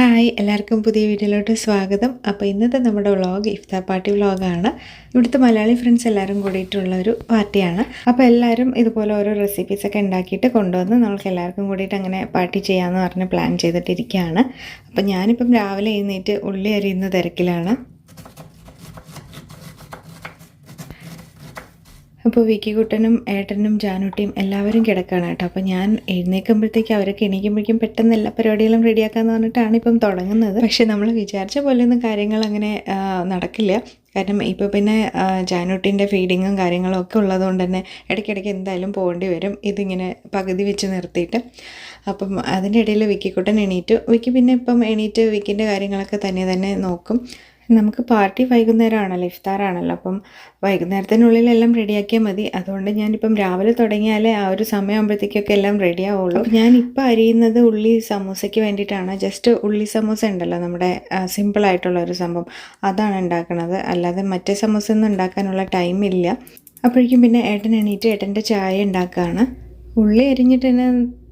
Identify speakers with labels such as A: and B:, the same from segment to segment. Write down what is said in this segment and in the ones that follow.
A: Hi എല്ലാവർക്കും പുതിയ വീഡിയോയിലോട്ട് സ്വാഗതം. അപ്പോൾ ഇന്നത്തെ നമ്മുടെ വ്ളോഗ് ഇഫ്താർ പാർട്ടി വ്ളോഗാണ്. ഇവിടുത്തെ മലയാളി ഫ്രണ്ട്സ് എല്ലാവരും കൂടിയിട്ടുള്ള ഒരു പാർട്ടിയാണ്. അപ്പോൾ എല്ലാവരും ഇതുപോലെ ഓരോ റെസിപ്പീസൊക്കെ ഉണ്ടാക്കിയിട്ട് കൊണ്ടുവന്ന് നമ്മൾക്ക് എല്ലാവർക്കും കൂടിയിട്ട് അങ്ങനെ പാർട്ടി ചെയ്യാമെന്ന് പറഞ്ഞ് പ്ലാൻ ചെയ്തിട്ടിരിക്കുകയാണ്. അപ്പോൾ ഞാനിപ്പം രാവിലെ എഴുന്നേറ്റ് ഉള്ളി അരിയുന്ന തിരക്കിലാണ്. അപ്പോൾ വിക്കിക്കുട്ടനും ഏട്ടനും ജാനുട്ടിയും എല്ലാവരും കിടക്കുകയാണ് കേട്ടോ. അപ്പോൾ ഞാൻ എഴുന്നേൽക്കുമ്പോഴത്തേക്ക് അവരൊക്കെ എണീക്കുമ്പോഴേക്കും പെട്ടെന്ന് എല്ലാ പരിപാടികളും റെഡിയാക്കാമെന്ന് പറഞ്ഞിട്ടാണ് ഇപ്പം തുടങ്ങുന്നത്. പക്ഷേ നമ്മൾ വിചാരിച്ച പോലെയൊന്നും കാര്യങ്ങൾ അങ്ങനെ നടക്കില്ല. കാരണം ഇപ്പോൾ പിന്നെ ജാനുട്ടിന്റെ ഫീഡിങ്ങും കാര്യങ്ങളും ഒക്കെ ഉള്ളതുകൊണ്ട് തന്നെ ഇടയ്ക്കിടയ്ക്ക് എന്തായാലും പോകേണ്ടി വരും. ഇതിങ്ങനെ പകുതി വെച്ച് നിർത്തിയിട്ട്. അപ്പം അതിന്റെ ഇടയിൽ വിക്കിക്കുട്ടൻ എണീറ്റു. വിക്കി പിന്നെ ഇപ്പം എണീറ്റ് വിക്കിന്റെ കാര്യങ്ങളൊക്കെ തന്നെ തന്നെ നോക്കും. നമുക്ക് പാർട്ടി വൈകുന്നേരമാണല്ലോ ഇഫ്താറാണല്ലോ. അപ്പം വൈകുന്നേരത്തിനുള്ളിലെല്ലാം റെഡിയാക്കിയാൽ മതി. അതുകൊണ്ട് ഞാനിപ്പം രാവിലെ തുടങ്ങിയാലേ ആ ഒരു സമയമാകുമ്പോഴത്തേക്കൊക്കെ എല്ലാം റെഡി ആവുള്ളൂ അപ്പം ഞാനിപ്പോൾ അരിയുന്നത് ഉള്ളി സമൂസയ്ക്ക് വേണ്ടിയിട്ടാണ്. ജസ്റ്റ് ഉള്ളി സമൂസ ഉണ്ടല്ലോ നമ്മുടെ സിമ്പിളായിട്ടുള്ള ഒരു സംഭവം. അതാണ് ഉണ്ടാക്കുന്നത് അല്ലാതെ മറ്റേ സമൂസ ഒന്നും ഉണ്ടാക്കാനുള്ള ടൈം ഇല്ല. അപ്പോഴേക്കും പിന്നെ ഏട്ടൻ എണീറ്റ് ഏട്ടന്റെ ചായ ഉണ്ടാക്കുകയാണ്. ഉള്ളി അരിഞ്ഞിട്ട് തന്നെ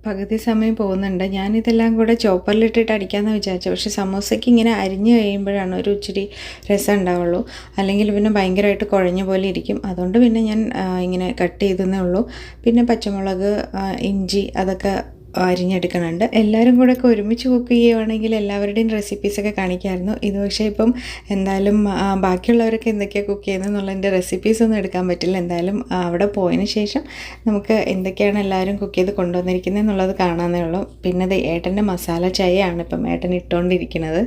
A: പകുതി സമയം പോകുന്നുണ്ട്. ഞാനിതെല്ലാം കൂടെ ചോപ്പറിലിട്ടിട്ട് അടിക്കാമെന്ന് വിചാരിച്ചു പക്ഷേ സമോസയ്ക്ക് ഇങ്ങനെ അരിഞ്ഞു കഴിയുമ്പോഴാണ് ഒരു ഇച്ചിരി രസം ഉണ്ടാവുള്ളൂ. അല്ലെങ്കിൽ പിന്നെ ഭയങ്കരമായിട്ട് കുഴഞ്ഞ പോലെ ഇരിക്കും. അതുകൊണ്ട് പിന്നെ ഞാൻ ഇങ്ങനെ കട്ട് ചെയ്തെന്നേ ഉള്ളൂ. പിന്നെ പച്ചമുളക് ഇഞ്ചി അതൊക്കെ അരിഞ്ഞെടുക്കുന്നുണ്ട്. എല്ലാവരും കൂടെ ഒക്കെ ഒരുമിച്ച് കുക്ക് ചെയ്യുവാണെങ്കിൽ എല്ലാവരുടെയും റെസിപ്പീസൊക്കെ കാണിക്കാമായിരുന്നു ഇത് പക്ഷേ ഇപ്പം എന്തായാലും ബാക്കിയുള്ളവരൊക്കെ എന്തൊക്കെയാണ് കുക്ക് ചെയ്യുന്നത് എന്നുള്ളതിന്റെ റെസിപ്പീസ് ഒന്നും എടുക്കാൻ പറ്റില്ല. എന്തായാലും അവിടെ പോയതിന് ശേഷം നമുക്ക് എന്തൊക്കെയാണ് എല്ലാവരും കുക്ക് ചെയ്ത് കൊണ്ടുവന്നിരിക്കുന്നത് എന്നുള്ളത് കാണാമെന്നേ ഉള്ളൂ. പിന്നെ ദേ ഏട്ടന്റെ മസാല ചായയാണ് ഇപ്പം ഏട്ടൻ ഇട്ടുകൊണ്ടിരിക്കുന്നത്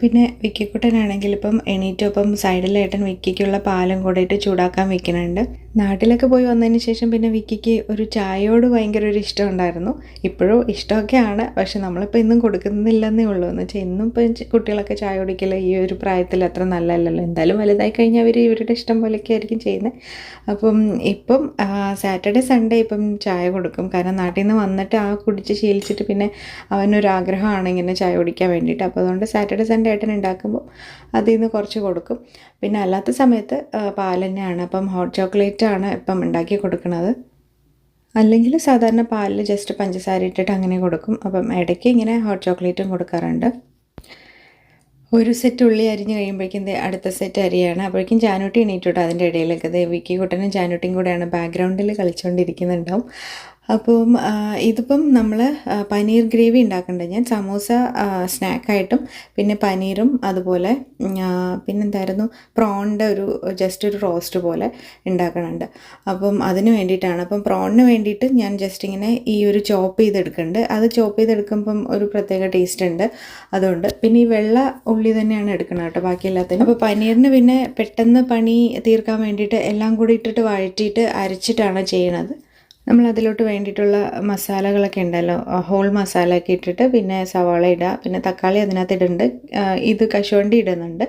A: പിന്നെ വിക്കിക്കുട്ടനാണെങ്കിൽ ഇപ്പം എണീറ്റും ഇപ്പം സൈഡിലേട്ടൻ വിക്കിക്കുള്ള പാലും കൂടിയിട്ട് ചൂടാക്കാൻ വെക്കുന്നുണ്ട്. നാട്ടിലൊക്കെ പോയി വന്നതിന് ശേഷം പിന്നെ വിക്കിക്ക് ഒരു ചായയോട് ഭയങ്കര ഒരു ഇഷ്ടം ഉണ്ടായിരുന്നു. ഇപ്പോഴും ഇഷ്ടമൊക്കെയാണ്. പക്ഷെ നമ്മളിപ്പോൾ ഇന്നും കൊടുക്കുന്നില്ലെന്നേ ഉള്ളൂ. എന്ന് വെച്ചാൽ ഇന്നും ഇപ്പം കുട്ടികളൊക്കെ ചായ കുടിക്കില്ല ഈ ഒരു പ്രായത്തിൽ അത്ര നല്ലതല്ലല്ലോ. എന്തായാലും വലുതായി കഴിഞ്ഞാൽ അവർ ഇവരുടെ ഇഷ്ടം പോലെയൊക്കെ ആയിരിക്കും ചെയ്യുന്നത് അപ്പം ഇപ്പം സാറ്റർഡേ സൺഡേ ഇപ്പം ചായ കൊടുക്കും. കാരണം നാട്ടിൽ നിന്ന് വന്നിട്ട് ആ കുടിച്ച് ശീലിച്ചിട്ട് പിന്നെ അവനൊരാഗ്രഹമാണ് ഇങ്ങനെ ചായ കുടിക്കാൻ വേണ്ടിയിട്ട്. അപ്പോൾ അതുകൊണ്ട് സാറ്റർഡേ സൺഡേ ഏട്ടൻ ഉണ്ടാക്കുമ്പോൾ അതിൽ നിന്ന് കുറച്ച് കൊടുക്കും. പിന്നെ അല്ലാത്ത സമയത്ത് പാൽ തന്നെയാണ് അപ്പം ഹോട്ട് ചോക്ലേറ്റ് ആണ് ഇപ്പം ഉണ്ടാക്കി കൊടുക്കുന്നത് അല്ലെങ്കിൽ സാധാരണ പാലിൽ ജസ്റ്റ് പഞ്ചസാര ഇട്ടിട്ട് അങ്ങനെ കൊടുക്കും. അപ്പം ഇടയ്ക്ക് ഇങ്ങനെ ഹോട്ട് ചോക്ലേറ്റും കൊടുക്കാറുണ്ട്. ഒരു സെറ്റ് ഉള്ളി അരിഞ്ഞ് കഴിയുമ്പോഴേക്കും അടുത്ത സെറ്റ് അരിയാണ്. അപ്പോഴേക്കും ജാനൂട്ടി എണീറ്റോട്ടോ അതിന്റെ ഇടയിലൊക്കെ ദേ വിക്കി കുട്ടനും ജാനൂട്ടിയും കൂടെയാണ് ബാക്ക്ഗ്രൗണ്ടിൽ കളിച്ചുകൊണ്ടിരിക്കുന്നുണ്ടാവും അപ്പം ഇതിപ്പം നമ്മൾ പനീർ ഗ്രേവി ഉണ്ടാക്കേണ്ടത് ഞാൻ സമോസ സ്നാക്കായിട്ടും പിന്നെ പനീറും അതുപോലെ പിന്നെന്തായിരുന്നു? പ്രോണിന്റെ ഒരു ജസ്റ്റ് ഒരു റോസ്റ്റ് പോലെ ഉണ്ടാക്കണുണ്ട്. അപ്പം അതിന് വേണ്ടിയിട്ടാണ്. അപ്പം പ്രോണിന് വേണ്ടിയിട്ട് ഞാൻ ജസ്റ്റ് ഇങ്ങനെ ഈ ഒരു ചോപ്പ് ചെയ്തെടുക്കുന്നുണ്ട് അത് ചോപ്പ് ചെയ്തെടുക്കുമ്പം ഒരു പ്രത്യേക ടേസ്റ്റ് ഉണ്ട്. അതുകൊണ്ട് പിന്നെ ഈ വെള്ള ഉള്ളി തന്നെയാണ് എടുക്കുന്നത് കേട്ടോ ബാക്കി എല്ലാത്തിനും. അപ്പോൾ പനീറിന് പിന്നെ പെട്ടെന്ന് പണി തീർക്കാൻ വേണ്ടിയിട്ട് എല്ലാം കൂടി ഇട്ടിട്ട് വഴറ്റിയിട്ട് അരച്ചിട്ടാണ് ചെയ്യണത്. നമ്മൾ അതിലോട്ട് വേണ്ടിയിട്ടുള്ള മസാലകളൊക്കെ ഉണ്ടല്ലോ. ഹോൾ മസാല ഒക്കെ ഇട്ടിട്ട് പിന്നെ സവാള ഇടുക പിന്നെ തക്കാളി അതിനകത്ത് ഇടുന്നുണ്ട് ഇത് കശുവണ്ടി ഇടുന്നുണ്ട്.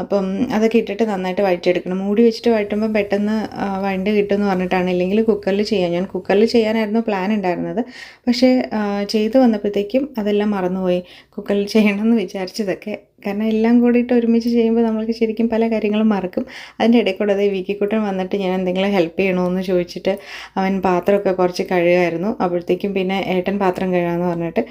A: അപ്പം അതൊക്കെ ഇട്ടിട്ട് നന്നായിട്ട് വഴറ്റിയെടുക്കണം. മൂടി വെച്ചിട്ട് വഴറ്റുമ്പോൾ പെട്ടെന്ന് വഴണ്ട് കിട്ടുമെന്ന് പറഞ്ഞിട്ടാണ്. ഇല്ലെങ്കിൽ കുക്കറിൽ ചെയ്യാം. ഞാൻ കുക്കറിൽ ചെയ്യാനായിരുന്നു പ്ലാൻ ഉണ്ടായിരുന്നത്. പക്ഷേ ചെയ്തു വന്നപ്പോഴത്തേക്കും അതെല്ലാം മറന്നുപോയി. കുക്കറിൽ ചെയ്യണമെന്ന് വിചാരിച്ചതൊക്കെ കാരണം എല്ലാം കൂടിയിട്ട് ഒരുമിച്ച് ചെയ്യുമ്പോൾ നമ്മൾക്ക് ശരിക്കും പല കാര്യങ്ങളും മറക്കും. അതിന്റെ ഇടയിൽ കൂടെ അതേ വീക്കിക്കുട്ടൻ വന്നിട്ട് ഞാൻ എന്തെങ്കിലും ഹെൽപ്പ് ചെയ്യണമെന്ന് ചോദിച്ചിട്ട് അവൻ പാത്രമൊക്കെ കുറച്ച് കഴുകായിരുന്നു. അപ്പോഴത്തേക്കും പിന്നെ ഏട്ടൻ പാത്രം കഴുകാമെന്ന് പറഞ്ഞിട്ട്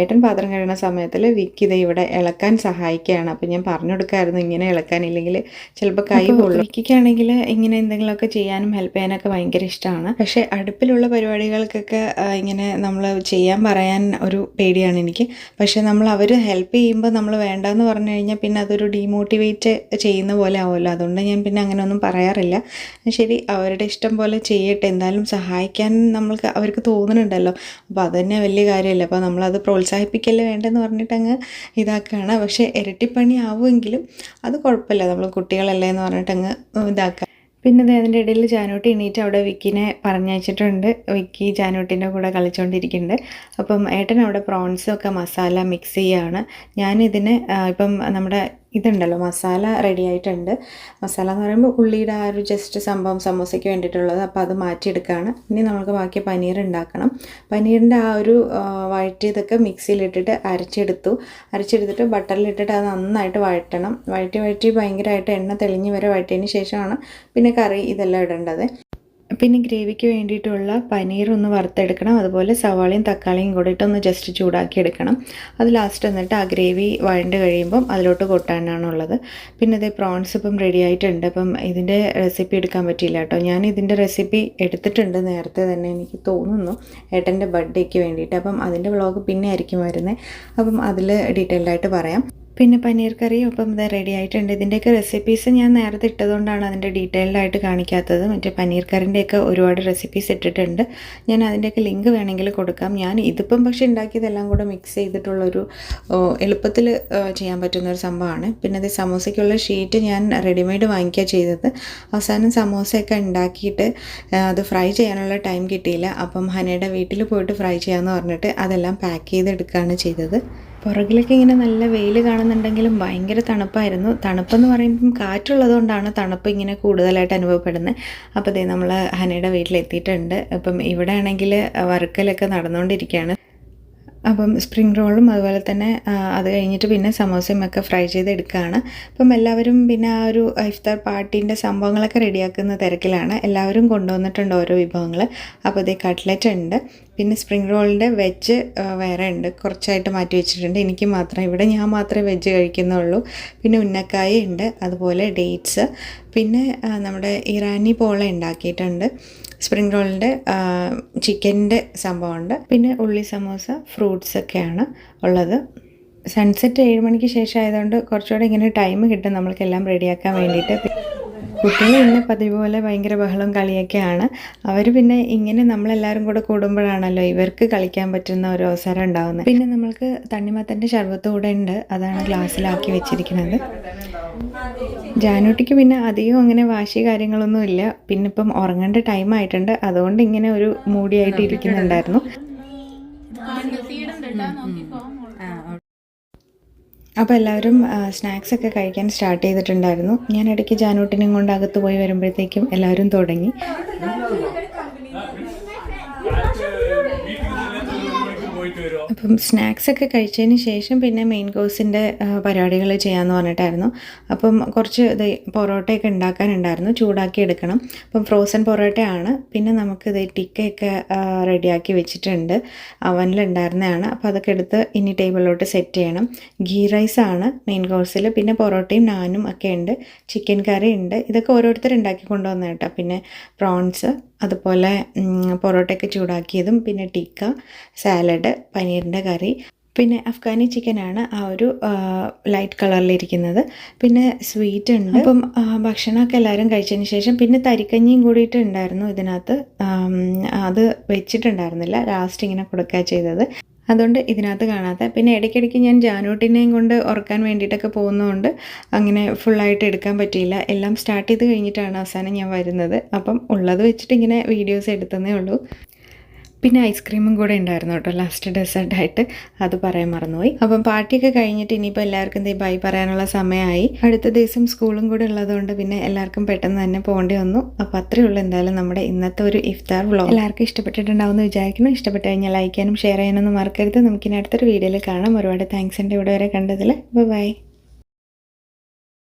A: ഏട്ടൻ പാത്രം കഴുകുന്ന സമയത്തിൽ വിക്കി ഇത് ഇവിടെ ഇളക്കാൻ സഹായിക്കുകയാണ്. അപ്പോൾ ഞാൻ പറഞ്ഞു കൊടുക്കായിരുന്നു ഇങ്ങനെ ഇളക്കാനില്ലെങ്കിൽ ചിലപ്പോൾ കൈ കൊള്ളും വിക്കിക്കാണെങ്കിൽ ഇങ്ങനെ എന്തെങ്കിലുമൊക്കെ ചെയ്യാനും ഹെൽപ്പ് ചെയ്യാനൊക്കെ ഭയങ്കര ഇഷ്ടമാണ്. പക്ഷേ അടുപ്പിലുള്ള പരിപാടികൾക്കൊക്കെ ഇങ്ങനെ നമ്മൾ ചെയ്യാൻ പറയാൻ ഒരു പേടിയാണ് എനിക്ക്. പക്ഷേ നമ്മൾ അവർ ഹെൽപ്പ് ചെയ്യുമ്പോൾ നമ്മൾ വേണ്ടാന്ന് പറഞ്ഞു കഴിഞ്ഞാൽ പിന്നെ അതൊരു ഡീമോട്ടിവേറ്റ് ചെയ്യുന്ന പോലെ ആവുമല്ലോ. അതുകൊണ്ട് ഞാൻ പിന്നെ അങ്ങനെ ഒന്നും പറയാറില്ല. ശരി അവരുടെ ഇഷ്ടം പോലെ ചെയ്യട്ടെ. എന്തായാലും സഹായിക്കാൻ നമ്മൾക്ക് അവർക്ക് തോന്നുന്നുണ്ടല്ലോ. അപ്പോൾ അത് തന്നെ വലിയ കാര്യമല്ല. അപ്പോൾ നമ്മളത് പ്രോത്സാഹിപ്പിക്കല്ലേ വേണ്ടെന്ന് പറഞ്ഞിട്ട് അങ്ങ് ഇതാക്കുകയാണ്. പക്ഷേ ഇരട്ടിപ്പണി ആവുമെങ്കിലും അത് കുഴപ്പമില്ല. നമ്മൾ കുട്ടികളല്ലേ എന്ന് പറഞ്ഞിട്ട് അങ്ങ് ഇതാക്കുക. പിന്നെ ദേ അതിന്റെ ഇടയിൽ ജാനൂട്ടി എണീറ്റ് അവിടെ വിക്കിനെ പറഞ്ഞയച്ചിട്ടുണ്ട്. വിക്കി ജാനൂട്ടിന്റെ കൂടെ കളിച്ചുകൊണ്ടിരിക്കുന്നുണ്ട് അപ്പം ഏട്ടൻ അവിടെ പ്രോൺസൊക്കെ മസാല മിക്സ് ചെയ്യുകയാണ് ഞാനിതിന് ഇപ്പം നമ്മുടെ ഇതുണ്ടല്ലോ മസാല റെഡി ആയിട്ടുണ്ട്. മസാല എന്ന് പറയുമ്പോൾ ഉള്ളിയുടെ ആ ഒരു ജസ്റ്റ് സംഭവം സമോസയ്ക്ക് വേണ്ടിയിട്ടുള്ളത്. അപ്പോൾ അത് മാറ്റിയെടുക്കുകയാണ് ഇനി നമുക്ക് ബാക്കി പനീർ ഉണ്ടാക്കണം. പനീറിന്റെ ആ ഒരു വഴറ്റിയതൊക്കെ മിക്സിയിലിട്ടിട്ട് അരച്ചെടുത്തു. അരച്ചെടുത്തിട്ട് ബട്ടറിലിട്ടിട്ട് അത് നന്നായിട്ട് വഴറ്റണം. വഴറ്റി വഴറ്റി ഭയങ്കരമായിട്ട് എണ്ണ തെളിഞ്ഞ് വരെ വഴറ്റിയതിന് ശേഷമാണ് പിന്നെ കറി ഇതെല്ലാം ഇടേണ്ടത്. പിന്നെ ഗ്രേവിക്ക് വേണ്ടിയിട്ടുള്ള പനീർ ഒന്ന് വറുത്തെടുക്കണം. അതുപോലെ സവാളയും തക്കാളിയും കൂടിയിട്ട് ഒന്ന് ജസ്റ്റ് ചൂടാക്കി എടുക്കണം. അത് ലാസ്റ്റ് എന്നിട്ട് ആ ഗ്രേവി വഴണ്ട് കഴിയുമ്പം അതിലോട്ട് കൊട്ടാനാണുള്ളത്. പിന്നെ ഇതേ പ്രോൺസ് ഇപ്പം റെഡി ആയിട്ടുണ്ട്. അപ്പം ഇതിന്റെ റെസിപ്പി എടുക്കാൻ പറ്റിയില്ല കേട്ടോ. ഞാൻ ഇതിന്റെ റെസിപ്പി എടുത്തിട്ടുണ്ട് നേരത്തെ തന്നെ എനിക്ക് തോന്നുന്നു. ഏട്ടന്റെ ബർത്ത്ഡേക്ക് വേണ്ടിയിട്ട്. അപ്പം അതിന്റെ വ്ളോഗ് പിന്നെ ആയിരിക്കും വരുന്നത് അപ്പം അതിൽ ഡീറ്റെയിൽഡായിട്ട് പറയാം. പിന്നെ പനീർ കറിയും ഇപ്പം ഇത് റെഡി ആയിട്ടുണ്ട്. ഇതിന്റെയൊക്കെ റെസിപ്പീസ് ഞാൻ നേരത്തെ ഇട്ടതുകൊണ്ടാണ് അതിന്റെ ഡീറ്റെയിൽഡ് ആയിട്ട് കാണിക്കാത്തത്. മറ്റേ പനീർ കറിന്റെയൊക്കെ ഒരുപാട് റെസിപ്പീസ് ഇട്ടിട്ടുണ്ട്. ഞാൻ അതിന്റെയൊക്കെ ലിങ്ക് വേണമെങ്കിൽ കൊടുക്കാം. ഞാൻ ഇതിപ്പം പക്ഷേ ഉണ്ടാക്കിയതെല്ലാം കൂടെ മിക്സ് ചെയ്തിട്ടുള്ളൊരു എളുപ്പത്തിൽ ചെയ്യാൻ പറ്റുന്ന ഒരു സംഭവമാണ്. പിന്നെ അത് സമോസയ്ക്കുള്ള ഷീറ്റ് ഞാൻ റെഡിമെയ്ഡ് വാങ്ങിക്കുക ചെയ്തത്. അവസാനം സമോസയൊക്കെ ഉണ്ടാക്കിയിട്ട് അത് ഫ്രൈ ചെയ്യാനുള്ള ടൈം കിട്ടിയില്ല. അപ്പം ഹനയുടെ വീട്ടിൽ പോയിട്ട് ഫ്രൈ ചെയ്യാമെന്ന് പറഞ്ഞിട്ട് അതെല്ലാം പാക്ക് ചെയ്തെടുക്കുകയാണ് ചെയ്തത്. പുറകിലൊക്കെ ഇങ്ങനെ നല്ല വെയിൽ കാണുന്നുണ്ടെങ്കിലും ഭയങ്കര തണുപ്പായിരുന്നു. തണുപ്പെന്ന് പറയുമ്പം കാറ്റുള്ളതുകൊണ്ടാണ് തണുപ്പ് ഇങ്ങനെ കൂടുതലായിട്ട് അനുഭവപ്പെടുന്നത്. അപ്പോൾ ഇതേ നമ്മൾ ഹനയുടെ വീട്ടിലെത്തിയിട്ടുണ്ട്. അപ്പം ഇവിടെ ആണെങ്കിൽ വർക്കലൊക്കെ നടന്നുകൊണ്ടിരിക്കുകയാണ്. അപ്പം സ്പ്രിംഗ് റോളും അതുപോലെ തന്നെ അത് കഴിഞ്ഞിട്ട് പിന്നെ സമോസയും ഒക്കെ ഫ്രൈ ചെയ്തെടുക്കുകയാണ്. അപ്പം എല്ലാവരും പിന്നെ ആ ഒരു ഇഫ്താർ പാർട്ടീന്റെ സംഭവങ്ങളൊക്കെ റെഡിയാക്കുന്ന തിരക്കിലാണ്. എല്ലാവരും കൊണ്ടുവന്നിട്ടുണ്ട് ഓരോ വിഭവങ്ങൾ. അപ്പോൾ ഇതേ കട്ട്ലറ്റ് ഉണ്ട്. പിന്നെ സ്പ്രിംഗ് റോളിന്റെ വെജ് വേറെ ഉണ്ട്. കുറച്ചായിട്ട് മാറ്റി വെച്ചിട്ടുണ്ട്. എനിക്ക് മാത്രം ഇവിടെ ഞാൻ മാത്രമേ വെജ് കഴിക്കുന്നുള്ളൂ. പിന്നെ ഉന്നക്കായ ഉണ്ട്. അതുപോലെ ഡേറ്റ്സ് പിന്നെ നമ്മുടെ ഇറാനി പോള ഉണ്ടാക്കിയിട്ടുണ്ട്. സ്പ്രിംഗ് റോളിന്റെ ചിക്കന്റെ സംഭവമുണ്ട്. പിന്നെ ഉള്ളി സമോസ ഫ്രൂട്ട്സ് ഒക്കെയാണ് ഉള്ളത്. സൺസെറ്റ് ഏഴ് മണിക്ക് ശേഷം ആയതുകൊണ്ട് കുറച്ചുകൂടെ ഇങ്ങനെ ടൈം കിട്ടും. നമ്മൾക്കെല്ലാം റെഡിയാക്കാൻ വേണ്ടിയിട്ട്. കുട്ടികൾ ഇന്ന് പതിവ് പോലെ ഭയങ്കര ബഹളവും കളിയൊക്കെയാണ്. അവർ പിന്നെ ഇങ്ങനെ നമ്മളെല്ലാവരും കൂടെ കൂടുമ്പോഴാണല്ലോ ഇവർക്ക് കളിക്കാൻ പറ്റുന്ന ഒരു അവസരം ഉണ്ടാകുന്നത് പിന്നെ നമ്മൾക്ക് തണ്ണിമത്തന്റെ ശർബത്ത് കൂടെ ഉണ്ട്. അതാണ് ഗ്ലാസ്സിലാക്കി വെച്ചിരിക്കുന്നത്. ജാനൂട്ടിക്ക് പിന്നെ അധികം അങ്ങനെ വാശി കാര്യങ്ങളൊന്നും ഇല്ല. പിന്നെ ഇപ്പം ഉറങ്ങേണ്ട ടൈം ആയിട്ടുണ്ട്. അതുകൊണ്ട് ഇങ്ങനെ ഒരു മൂടിയായിട്ട് ഇരിക്കുന്നുണ്ടായിരുന്നു. അപ്പോൾ എല്ലാവരും സ്നാക്സ് ഒക്കെ കഴിക്കാൻ സ്റ്റാർട്ട് ചെയ്തിട്ടുണ്ടായിരുന്നു. ഞാൻ ഇടയ്ക്ക് ജാനൂട്ടിനെയും കൊണ്ട് അകത്ത് പോയി വരുമ്പോഴത്തേക്കും എല്ലാവരും തുടങ്ങി. അപ്പം സ്നാക്സ് ഒക്കെ കഴിച്ചതിന് ശേഷം പിന്നെ മെയിൻ കോഴ്സിന്റെ പരിപാടികൾ ചെയ്യാമെന്ന് പറഞ്ഞിട്ടായിരുന്നു. അപ്പം കുറച്ച് ഇത് പൊറോട്ടയൊക്കെ ഉണ്ടാക്കാനുണ്ടായിരുന്നു. ചൂടാക്കി എടുക്കണം. അപ്പം ഫ്രോസൺ പൊറോട്ടയാണ്. പിന്നെ നമുക്ക് ഇത് ടിക്കയൊക്കെ റെഡിയാക്കി വെച്ചിട്ടുണ്ട്. അവനിലുണ്ടായിരുന്നതാണ്. അപ്പോൾ അതൊക്കെ എടുത്ത് ഇനി ടേബിളിലോട്ട് സെറ്റ് ചെയ്യണം. ഗീ റൈസ് ആണ് മെയിൻ കോഴ്സിൽ. പിന്നെ പൊറോട്ടയും നാനും ഒക്കെ ഉണ്ട്. ചിക്കൻ കറി ഉണ്ട്. ഇതൊക്കെ ഓരോരുത്തർ ഉണ്ടാക്കി കൊണ്ടുവന്ന കേട്ടോ. പിന്നെ പ്രോൺസ്. അതുപോലെ പൊറോട്ടയൊക്കെ ചൂടാക്കിയതും പിന്നെ ടിക്ക സാലഡ് പനീറിന്റെ കറി പിന്നെ അഫ്ഗാനി ചിക്കനാണ് ആ ഒരു ലൈറ്റ് കളറിലിരിക്കുന്നത്. പിന്നെ സ്വീറ്റ് ഉണ്ട്. അപ്പം ഭക്ഷണമൊക്കെ എല്ലാവരും കഴിച്ചതിന് ശേഷം പിന്നെ തരിക്കഞ്ഞിയും കൂടിയിട്ട് ഉണ്ടായിരുന്നു ഇതിനകത്ത്. അത് വെച്ചിട്ടുണ്ടായിരുന്നില്ല. ലാസ്റ്റ് ഇങ്ങനെ കൊടുക്കുക ചെയ്തത്. അതുകൊണ്ട് ഇതിനകത്ത് കാണാത്ത. പിന്നെ ഇടയ്ക്കിടയ്ക്ക് ഞാൻ ജാനൂട്ടിനെയും കൊണ്ട് ഉറക്കാൻ വേണ്ടിയിട്ടൊക്കെ പോകുന്നതുകൊണ്ട് അങ്ങനെ ഫുള്ളായിട്ട് എടുക്കാൻ പറ്റിയില്ല. എല്ലാം സ്റ്റാർട്ട് ചെയ്ത് കഴിഞ്ഞിട്ടാണ് അവസാനം ഞാൻ വരുന്നത്. അപ്പം ഉള്ളത് വെച്ചിട്ട് ഇങ്ങനെ വീഡിയോസ് എടുത്തതേ ഉള്ളൂ. പിന്നെ ഐസ്ക്രീമും കൂടെ ഉണ്ടായിരുന്നു കേട്ടോ. ലാസ്റ്റ് ഡെസേർട്ടായിട്ട് അത് പറയാൻ മറന്നുപോയി. അപ്പം പാർട്ടിയൊക്കെ കഴിഞ്ഞിട്ട് ഇനിയിപ്പോൾ എല്ലാവർക്കും ദേ ബൈ പറയാനുള്ള സമയമായി. അടുത്ത ദിവസം സ്കൂളും കൂടെ ഉള്ളതുകൊണ്ട് പിന്നെ എല്ലാവർക്കും പെട്ടെന്ന് തന്നെ പോകേണ്ടി വന്നു. അപ്പോൾ അത്രയേ ഉള്ളൂ എന്തായാലും നമ്മുടെ ഇന്നത്തെ ഒരു ഇഫ്താർ വ്ളോഗ് എല്ലാവർക്കും ഇഷ്ടപ്പെട്ടിട്ടുണ്ടാവുമെന്ന് വിചാരിക്കുന്നു. ഇഷ്ടപ്പെട്ട് കഴിഞ്ഞാൽ ലൈക്ക് ചെയ്യാനും ഷെയർ ചെയ്യാനൊന്നും മറക്കരുത്. നമുക്കിനി അടുത്തൊരു വീഡിയോയിൽ കാണാം. ഒരുപാട് താങ്ക്സ് ഉണ്ട് ഇവിടെ വരെ കണ്ടതിൽ ബൈ